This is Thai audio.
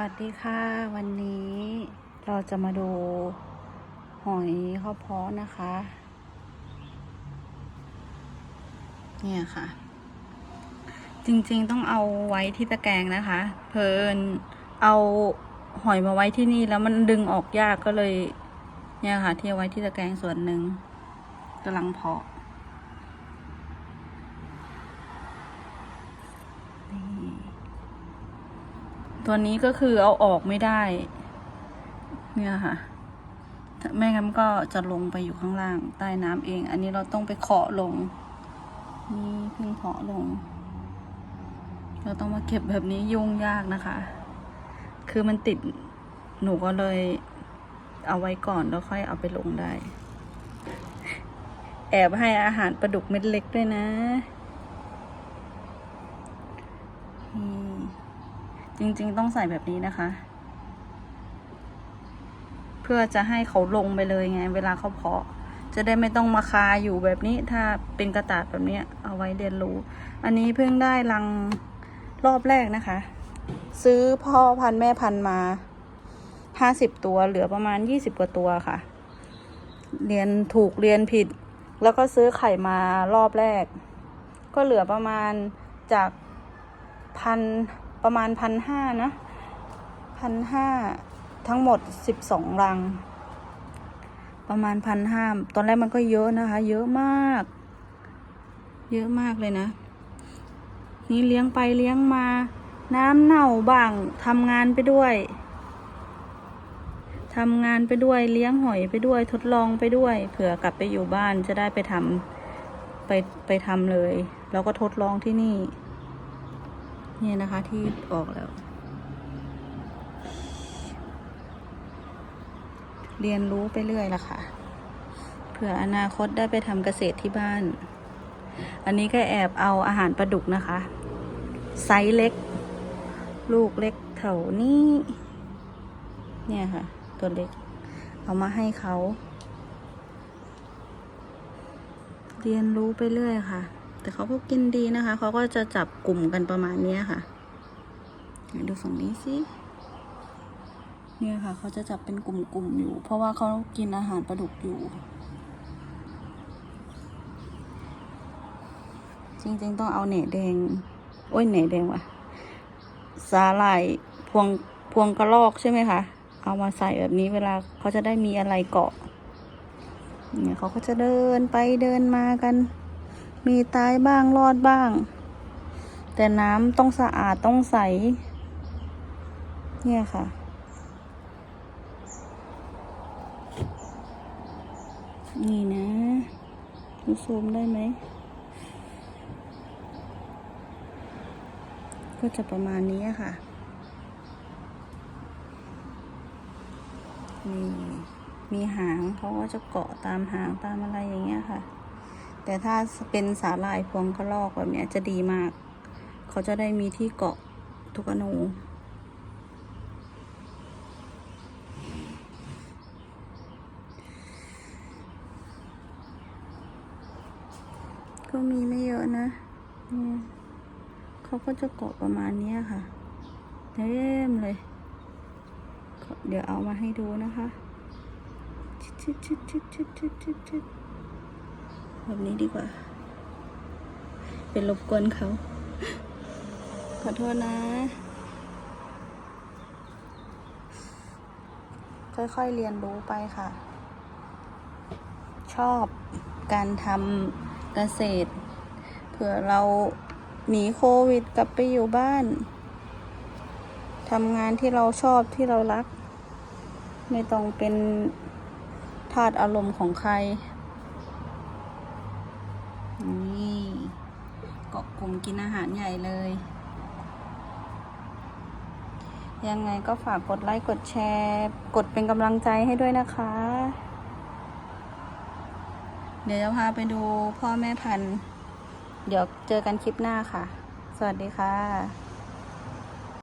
วัสดีค่ะ วันนี้เราจะมาดูหอยข้าวเพาะนะคะ เนี่ยค่ะ จริงๆต้องเอาไว้ที่ตะแกรงนะคะ เพลินเอาหอยมาไว้ที่นี่แล้วมันดึงออกยากก็เลย เนี่ยค่ะ ที่เอาไว้ที่ตะแกรงส่วนหนึ่งกำลังเพาะ ตัวนี้ก็คือเอาออกไม่ได้ เนี่ยค่ะไม่งั้นก็จะลงไปอยู่ข้างล่างใต้น้ำเอง อันนี้เราต้องไปเคาะลง นี่เพิ่งเพาะลง เราต้องมาเก็บแบบนี้ยุ่งยากนะคะ คือมันติดหนูก็เลย เอาไว้ก่อนแล้วค่อยเอาไปลงได้ แอบให้อาหารปลาดุกเม็ดเล็กด้วยนะ จริงๆ ต้องใส่แบบนี้นะคะ เพื่อจะให้เขาลงไปเลยไง เวลาเขาเพาะ จะได้ไม่ต้องมาคาอยู่แบบนี้ ถ้าเป็นกระตาดแบบนี้เอาไว้เรียนรู้ อันนี้เพิ่งได้รังรอบแรกนะคะ ซื้อพ่อพันธุ์แม่พันธุ์มาห้าสิบตัวเหลือประมาณยี่สิบกว่าตัวค่ะ เรียนถูกเรียนผิด แล้วก็ซื้อไข่มารอบแรก ก็เหลือประมาณจากพัน ประมาณพันห้านะพันห้าทั้งหมดสิบสองรัง ประมาณพันห้าตอนแรกมันก็เยอะนะคะ เยอะมาก เยอะมากเลยนะ นี่เลี้ยงไปเลี้ยงมา น้ำเน่าบ้างทำงานไปด้วยทำงานไปด้วยเลี้ยงหอยไปด้วยทดลองไปด้วยเผื่อกลับไปอยู่บ้านจะได้ไปทำไปไปทำเลย แล้วก็ทดลองที่นี่ เนี่ยนะคะที่ออกแล้ว เรียนรู้ไปเรื่อยละค่ะ เผื่ออนาคตได้ไปทำเกษตรที่บ้าน อันนี้ก็แอบเอาอาหารปลาดุกนะคะ ไซส์เล็ก ลูกเล็กเท่านี้ เนี่ยค่ะ ตัวเล็ก เอามาให้เขา เรียนรู้ไปเรื่อยค่ะ แต่เขาก็กินดีนะคะ เขาก็จะจับกลุ่มกันประมาณนี้ค่ะดูฝั่งนี้สิเนี่ยค่ะ เขาจะจับเป็นกลุ่มๆอยู่ เพราะว่าเขากินอาหารปลาดุกอยู่ จริงๆต้องเอาเหน่แดง โอ้ยเหน่แดงว่ะสาหร่ายพวงพวงกระลอกใช่ไหมคะ เอามาใส่แบบนี้เวลาเขาจะได้มีอะไรเกาะเนี่ยเขาก็จะเดินไปเดินมากัน มีตายบ้างรอดบ้าง แต่น้ำต้องสะอาดต้องใส เนี่ยค่ะ นี่นะดูซูมได้ไหม ก็จะประมาณนี้ค่ะ นี่ มีหางเขาก็จะเกาะตามหางตามอะไรอย่างเงี้ยค่ะ แต่ถ้าเป็นสาหร่ายพวงกระลอกแบบนี้จะดีมาก เขาจะได้มีที่เกาะทุกอนูก็มีไม่เยอะนะเขาก็จะเกาะประมาณนี้ค่ะ เต็มเลย เดี๋ยวเอามาให้ดูนะคะชิดชิดชิดชิดชิดชิดชิด แบบนี้ดีกว่า เป็นรบกวนเขา ขอโทษนะ ค่อยๆเรียนรู้ไปค่ะ ชอบการทำเกษตร เผื่อเราหนีโควิดกลับไปอยู่บ้านทำงานที่เราชอบที่เรารัก ไม่ต้องเป็นทาสอารมณ์ของใคร นี่ เกาะกลุ่มกินอาหารใหญ่เลย ยังไงก็ฝากกดไลค์กดแชร์ กดเป็นกำลังใจให้ด้วยนะคะ เดี๋ยวจะพาไปดูพ่อแม่พันธุ์ เดี๋ยวเจอกันคลิปหน้าค่ะ สวัสดีค่ะ